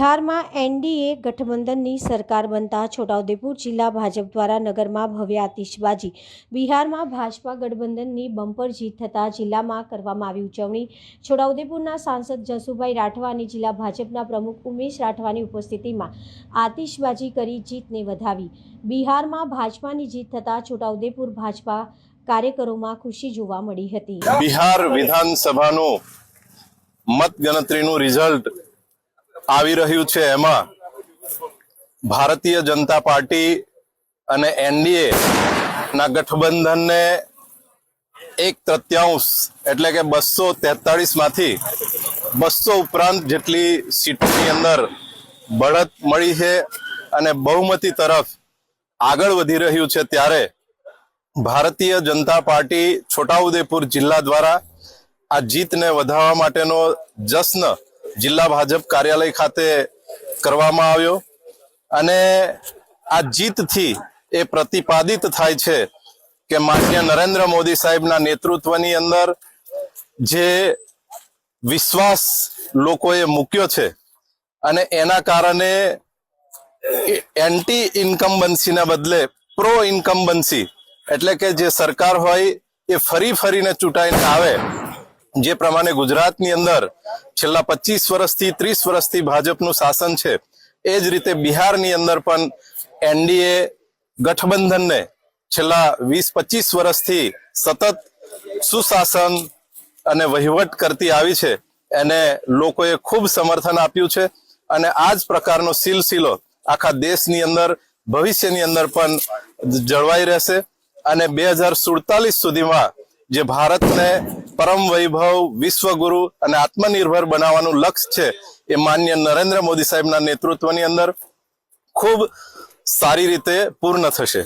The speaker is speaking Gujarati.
બિહારમાં એનડીએ ગઠબંધનની સરકાર બનતા છોટાઉદેપુર જિલ્લા ભાજપ દ્વારા નગરમાં ભવ્ય આતિશબાજી. બિહારમાં ભાજપા ગઠબંધનની બમ્પર જીત થતાં જિલ્લામાં કરવામાં આવી ઉજવણી. છોટાઉદેપુરના સાંસદ જસુભાઈ રાઠવા અને જિલ્લા ભાજપના પ્રમુખ ઉમેશ રાઠવાની ઉપસ્થિતિમાં આતિશબાજી કરી જીતને વધાવી. બિહારમાં ભાજપાની જીત થતાં છોટાઉદેપુર ભાજપા કાર્યકરોમાં ખુશી જોવા મળી હતી. બિહાર વિધાનસભાનું મત ગણતરીનું રિઝલ્ટ આવી રહ્યું છે એમાં ભારતીય જનતા પાર્ટી અને એનડીએ ના ગઠબંધનને એક તૃત્યાંશ એટલે કે બસો તેતાળીસમાંથી બસો ઉપરાંત જેટલી સીટોની અંદર બઢત મળી છે અને બહુમતી તરફ આગળ વધી રહ્યું છે ત્યારે ભારતીય જનતા પાર્ટી છોટાઉદેપુર જિલ્લા દ્વારા આ જીતને વધારવા માટેનો જશ્ન જિલ્લા ભાજપ કાર્યાલય ખાતે કરવામાં આવ્યો અને આ જીતથી એ પ્રતિપાદિત થાય છે કે માન્ય નરેન્દ્ર મોદી સાહેબના નેતૃત્વની અંદર જે વિશ્વાસ લોકોએ મૂક્યો છે અને એના કારણે એન્ટી ઇન્કમ્બન્સીના બદલે પ્રો ઇન્કમ્બન્સી એટલે કે જે સરકાર હોય એ ફરી ફરીને ચૂંટાઈને આવે જે પ્રમાણે ગુજરાતની અંદર છેલ્લા પચીસ વર્ષથી ત્રીસ વર્ષથી ભાજપનું શાસન છે, એ જ રીતે બિહારની અંદર પણ એનડીએ ગઠબંધનને છેલ્લા વીસ પચીસ વર્ષથી સતત સુશાસન અને વહીવટ કરતી આવી છે, એને લોકોએ ખૂબ સમર્થન આપ્યું છે અને આ જ પ્રકારનો સિલસિલો આખા દેશની અંદર, ભવિષ્યની અંદર પણ જળવાઈ રહેશે અને બે હજાર સુડતાલીસ સુધીમાં જે ભારતને પરમ વૈભવ, વિશ્વગુરુ અને આત્મનિર્ભર બનાવવાનું લક્ષ્ય છે એ માન્ય નરેન્દ્ર મોદી સાહેબના નેતૃત્વની અંદર ખૂબ સારી રીતે પૂર્ણ થશે.